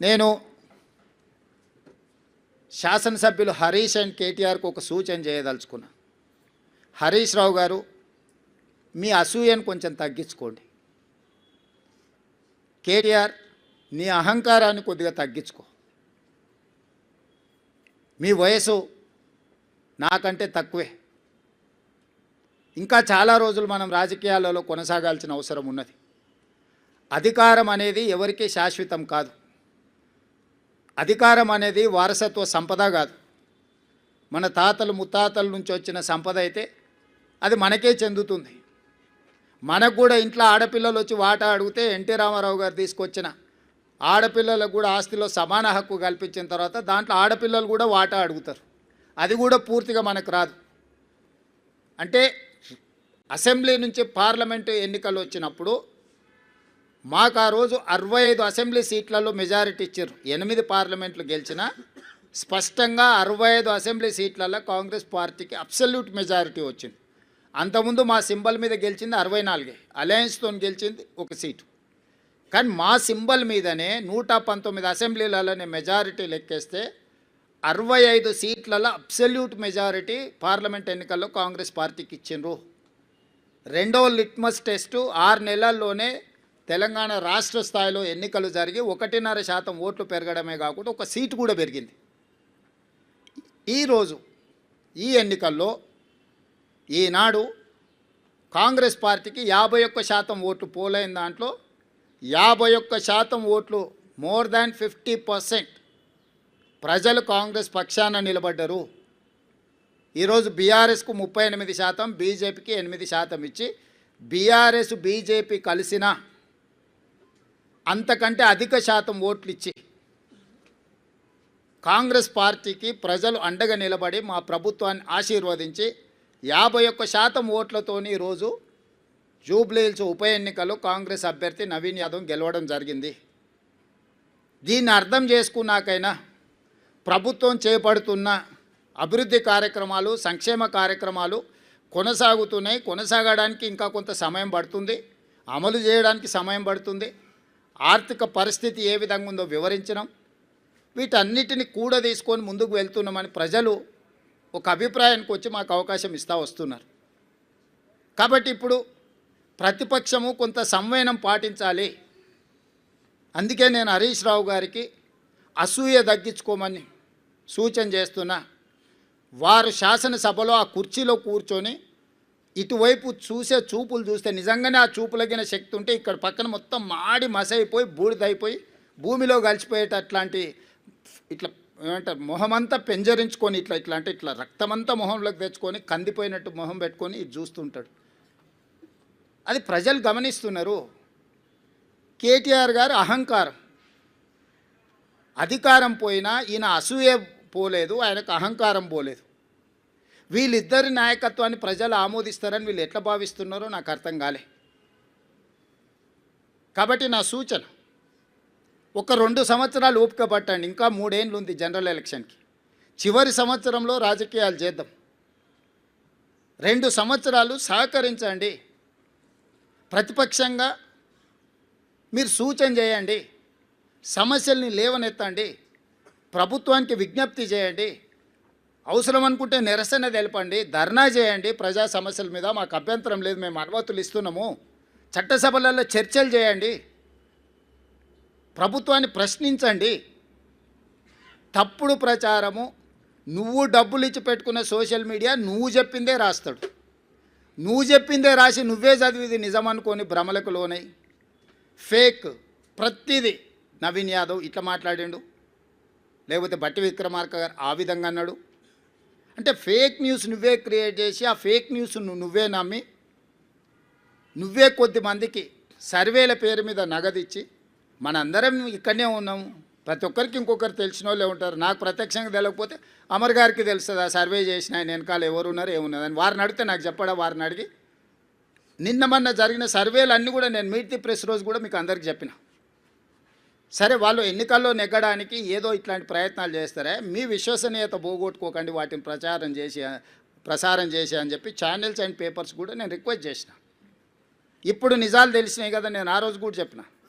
నేను శాసనసభ్యులు హరీష్ అండ్ కేటీఆర్కు ఒక సూచన చేయదలుచుకున్నా. హరీష్ రావు గారు మీ అసూయను కొంచెం తగ్గించుకోండి. కేటీఆర్ నీ అహంకారాన్ని కొద్దిగా తగ్గించుకో. మీ వయసు నాకంటే తక్కువే. ఇంకా చాలా రోజులు మనం రాజకీయాలలో కొనసాగాల్సిన అవసరం ఉన్నది. అధికారం అనేది ఎవరికీ శాశ్వతం కాదు. అధికారం అనేది వారసత్వ సంపద కాదు. మన తాతలు ముత్తాతల నుంచి వచ్చిన సంపద అయితే అది మనకే చెందుతుంది. మనకు కూడా ఇంట్లో ఆడపిల్లలు వచ్చి వాటా అడిగితే ఎన్టీ రామారావు గారు తీసుకొచ్చిన ఆడపిల్లలకు కూడా ఆస్తిలో సమాన హక్కు కల్పించిన తర్వాత దాంట్లో ఆడపిల్లలు కూడా వాటా అడుగుతారు. అది కూడా పూర్తిగా మనకు రాదు. అంటే అసెంబ్లీ నుంచి పార్లమెంటు ఎన్నికలు వచ్చినప్పుడు మాకు ఆ రోజు అరవై ఐదు అసెంబ్లీ సీట్లలో మెజారిటీ ఇచ్చారు. ఎనిమిది పార్లమెంట్లు గెలిచిన స్పష్టంగా అరవై ఐదు అసెంబ్లీ సీట్లలో కాంగ్రెస్ పార్టీకి అబ్సల్యూట్ మెజారిటీ వచ్చింది. అంతకుముందు మా సింబల్ మీద గెలిచింది అరవై నాలుగే. అలయన్స్తో గెలిచింది ఒక సీటు. కానీ మా సింబల్ మీదనే నూట పంతొమ్మిది అసెంబ్లీలలోనే మెజారిటీ లెక్కేస్తే అరవై ఐదు సీట్లలో అబ్సల్యూట్ మెజారిటీ పార్లమెంట్ ఎన్నికల్లో కాంగ్రెస్ పార్టీకి ఇచ్చిండ్రు. రెండవ లిట్మస్ టెస్టు ఆరు నెలల్లోనే తెలంగాణ రాష్ట్ర స్థాయిలో ఎన్నికలు జరిగి ఒకటిన్నర శాతం ఓట్లు పెరగడమే కాకుండా ఒక సీటు కూడా పెరిగింది. ఈరోజు ఈ ఎన్నికల్లో ఈనాడు కాంగ్రెస్ పార్టీకి యాభై ఒక్క శాతం ఓట్లు పోలైన దాంట్లో యాభై ఒక్క శాతం ఓట్లు మోర్ దాన్ ఫిఫ్టీ పర్సెంట్ ప్రజలు కాంగ్రెస్ పక్షాన నిలబడ్డరు. ఈరోజు బీఆర్ఎస్కు ముప్పై ఎనిమిది శాతం బీజేపీకి ఎనిమిది శాతం ఇచ్చి బీఆర్ఎస్ బీజేపీ కలిసిన అంతకంటే అధిక శాతం ఓట్లు ఇచ్చి కాంగ్రెస్ పార్టీకి ప్రజలు అండగా నిలబడి మా ప్రభుత్వాన్ని ఆశీర్వదించి యాభై ఒక్క శాతం ఓట్లతోని ఈరోజు జూబ్లీహిల్స్ ఉప ఎన్నికలో కాంగ్రెస్ అభ్యర్థి నవీన్ యాదవ్ గెలవడం జరిగింది. దీన్ని అర్థం చేసుకున్నాకైనా ప్రభుత్వం చేపడుతున్న అభివృద్ధి కార్యక్రమాలు సంక్షేమ కార్యక్రమాలు కొనసాగుతున్నాయి. కొనసాగడానికి ఇంకా కొంత సమయం పడుతుంది. అమలు చేయడానికి సమయం పడుతుంది. ఆర్థిక పరిస్థితి ఏ విధంగా ఉందో వివరించడం వీటన్నిటిని కూడా తీసుకొని ముందుకు వెళ్తున్నామని ప్రజలు ఒక అభిప్రాయానికి వచ్చి మాకు అవకాశం ఇస్తూ వస్తున్నారు. కాబట్టి ఇప్పుడు ప్రతిపక్షము కొంత సంవయనం పాటించాలి. అందుకే నేను హరీష్ రావు గారికి అసూయ తగ్గించుకోమని సూచన చేస్తున్నా. వారు శాసనసభలో ఆ కుర్చీలో కూర్చొని ఇటువైపు చూసే చూపులు చూస్తే నిజంగానే ఆ చూపులగిన శక్తి ఉంటే ఇక్కడ పక్కన మొత్తం మాడి మసైపోయి బూడిదైపోయి భూమిలో కలిసిపోయేటట్లాంటి ఇట్లా ఏమంటారు మొహమంతా పెంజరించుకొని ఇట్లా ఇట్లా అంటే ఇట్లా రక్తమంతా మొహంలోకి తెచ్చుకొని కందిపోయినట్టు మొహం పెట్టుకొని ఇది చూస్తుంటాడు. అది ప్రజలు గమనిస్తున్నారు. కేటీఆర్ గారు అహంకారం. అధికారం పోయినా ఈయన అసూయ పోలేదు ఆయనకు అహంకారం పోలేదు. వీళ్ళిద్దరి నాయకత్వాన్ని ప్రజలు ఆమోదిస్తారని వీళ్ళు ఎట్లా భావిస్తున్నారో నాకు అర్థం కాలే. కాబట్టి నా సూచన ఒక రెండు సంవత్సరాలు ఓపిక పట్టండి ఇంకా మూడేళ్ళు ఉంది జనరల్ ఎలక్షన్కి. చివరి సంవత్సరంలో రాజకీయాలు చేద్దాం. రెండు సంవత్సరాలు సహకరించండి. ప్రతిపక్షంగా మీరు సూచన చేయండి. సమస్యల్ని లేవనెత్తండి. ప్రభుత్వానికి విజ్ఞప్తి చేయండి. అవసరం అనుకుంటే నిరసన తెలపండి ధర్నా చేయండి. ప్రజా సమస్యల మీద మాకు అభ్యంతరం లేదు మేము అనుమతులు ఇస్తున్నాము. చట్టసభలలో చర్చలు చేయండి. ప్రభుత్వాన్ని ప్రశ్నించండి. తప్పుడు ప్రచారము నువ్వు డబ్బులు ఇచ్చి పెట్టుకున్న సోషల్ మీడియా నువ్వు చెప్పిందే రాస్తాడు. నువ్వు చెప్పిందే రాసి నువ్వే చదివిది నిజం అనుకొని భ్రమలకు లోనై. ఫేక్ ప్రతిదీ నవీన్ యాదవ్ ఇట్లా మాట్లాడిండు. లేకపోతే బట్టి విక్రమార్క గారు ఆ విధంగా అన్నాడు. అంటే ఫేక్ న్యూస్ నువ్వే క్రియేట్ చేసి ఆ ఫేక్ న్యూస్ నువ్వే నమ్మి నువ్వే కొద్ది మందికి సర్వేల పేరు మీద నగదిచ్చి మనందరం ఇక్కడనే ఉన్నాము. ప్రతి ఒక్కరికి ఇంకొకరు తెలిసిన వాళ్ళే ఉంటారు. నాకు ప్రత్యక్షంగా తెలియకపోతే అమర్ గారికి తెలుస్తుంది ఆ సర్వే చేసిన ఆయన వెనకాల ఎవరు ఉన్నారు ఏమున్నది అని వారిని అడిగితే నాకు చెప్పడా వారిని అడిగి నిన్న మొన్న జరిగిన సర్వేలు అన్నీ కూడా నేను మీట్ ది ప్రెస్ రోజు కూడా మీకు అందరికి చెప్పిన. సరే వాళ్ళు ఎన్నికల్లో నెగ్గడానికి ఏదో ఇట్లాంటి ప్రయత్నాలు చేస్తారే మీ విశ్వసనీయత పోగొట్టుకోకండి వాటిని ప్రచారం చేసి ప్రసారం చేసి అని చెప్పి ఛానల్స్ అండ్ పేపర్స్ కూడా నేను రిక్వెస్ట్ చేసిన. ఇప్పుడు నిజాలు తెలిసినాయి కదా నేను ఆ రోజు కూడా చెప్పిన.